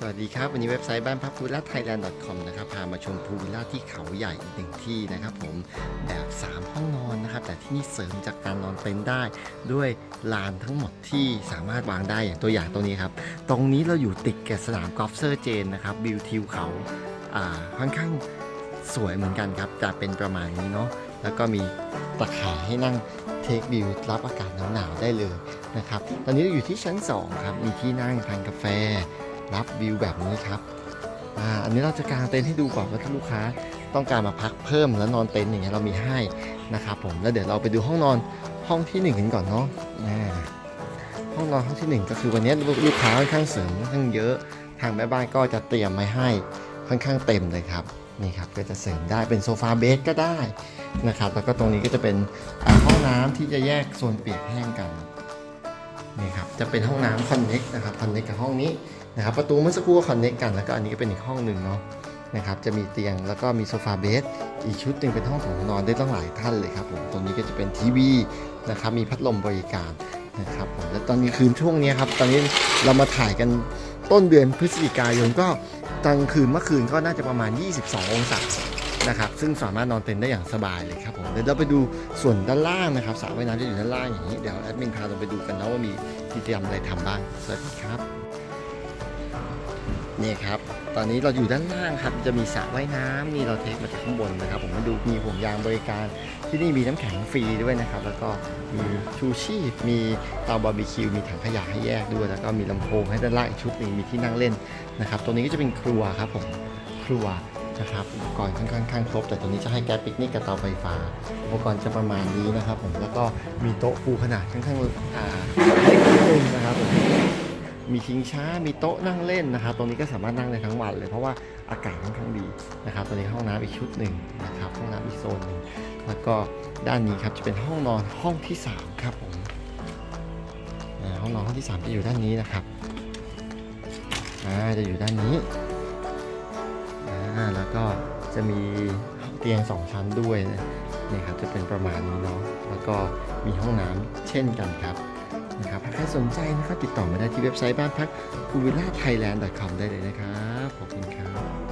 สวัสดีครับ วันนี้เว็บไซต์บ้านพักพูวิลล่าไทยแลนด์ .com นะครับพามาชมพูวิลล่าที่เขาใหญ่อีกหนึ่งที่นะครับผมแบบ 3 ห้องนอนนะครับ แต่ที่นี่เสริมจากการนอนเต็นท์ได้ ด้วยลานทั้งหมดที่สามารถวางได้อย่างตัวอย่างตรงนี้ครับ ตรงนี้เราอยู่ติดกับสนามกอล์ฟเซอร์เจนนะครับวิวทิวเขาอ่าค่อนข้างสวยเหมือนกันครับจะเป็นประมาณนี้เนาะแล้วก็มีตะข่ายให้นั่งเทควิวรับอากาศหนาวๆได้เลยนะครับตอนนี้เราอยู่ที่ชั้น 2 ครับมีที่นั่งทานกาแฟ รับวิวแบบนี้ครับอ่าอันนี้เราจะกางเต็นท์ให้ดูก่อนว่าถ้าลูกค้าต้องการมาพักเพิ่มแล้วนอนเต็นท์อย่างเงี้ยเรามีให้นะครับผมแล้วเดี๋ยวเราไปดูห้องนอนห้องที่หนึ่งกันก่อนเนาะห้องนอนห้องที่หนึ่งก็คือวันนี้ลูกค้าค่อนข้างเสริมค่อนข้างเยอะ ทางแม่บ้านก็จะเตรียมมาให้ค่อนข้างเต็มเลยครับนี่ครับก็จะเสริมได้เป็นโซฟาเบสก็ได้นะครับแล้วก็ตรงนี้ก็จะเป็นห้องน้ำที่จะแยกโซนเปียกแห้งกันนี่ครับจะเป็นห้องน้ำคอนเน็กนะครับคอนเน็กกับห้องนี้ นะครับประตูเมื่อสักครู่ก็คอนเน็กกัน แล้วก็อันนี้ก็เป็นอีกห้องหนึ่งเนาะนะครับจะมีเตียงแล้วก็มีโซฟาเบสอีกชุดหนึ่งเป็นห้องโถงนอนได้ตั้งหลายท่านเลยครับผมตรงนี้ก็จะเป็นทีวีนะครับมีพัดลมบริการนะครับผมและตอนนี้คืนช่วงนี้ครับตอนนี้เรามาถ่ายกันต้นเดือนพฤศจิกายนก็กลางคืนเมื่อคืนก็น่าจะประมาณ 22 องศานะครับซึ่งสามารถนอนเต็นท์ได้อย่างสบายเลยครับผมเดี๋ยวเราไปดูส่วนด้านล่างนะครับสระว่ายน้ำจะอยู่ด้านล่างอย่างนี้เดี๋ยวแอดมินพาเราไปดูกันนะว่ามีกิจกรรมอะไรทำบ้างสวัสดีครับ นี่ครับ ตอนนี้เราอยู่ด้านล่างครับ จะมีสระว่ายน้ำนี่เราเทคมาจากข้างบนนะครับ ผมมาดูมีห่วงยางบริการ ที่นี่มีน้ำแข็งฟรีด้วยนะครับ แล้วก็มีชูชีพ มีเตาบาร์บีคิว มีถังขยะให้แยกด้วย แล้วก็มีลำโพงให้ด้านล่างอีกชุดหนึ่งมีที่นั่งเล่นนะครับ ตรงนี้ก็จะเป็นครัวครับผม ครัวนะครับอุปกรณ์ค่อนข้างครบ แต่ตรงนี้จะให้แก๊สปิกนิกกับเตาไฟฟ้า อุปกรณ์จะประมาณนี้นะครับ ผม แล้วก็มีโต๊ะปูขนาดค่อนข้างเล็กนิดนึงนะครับผม มีชิงช้า มีโต๊ะนั่งเล่นนะครับ ตรงนี้ก็สามารถนั่งได้ทั้งวันเลยเพราะว่าอากาศค่อนข้างดีนะครับตรงนี้ห้องน้ำอีกชุดหนึ่งนะครับห้องน้ำอีกโซนหนึ่งแล้วก็ด้านนี้ครับจะเป็นห้องนอนห้องที่ 3 ครับผมห้องนอนห้องที่ 3 จะอยู่ด้านนี้นะครับจะอยู่ด้านนี้แล้วก็จะมีเตียง 2 ชั้นด้วยนะนี่ครับจะเป็นประมาณนี้เนาะแล้วก็มีห้องน้ำเช่นกันครับ นะครับใครสนใจนะครับติดต่อมาได้ที่เว็บไซต์บ้านพัก p u v i l l a t h a i l a n d c o m ได้เลยนะครับ ขอบคุณครับ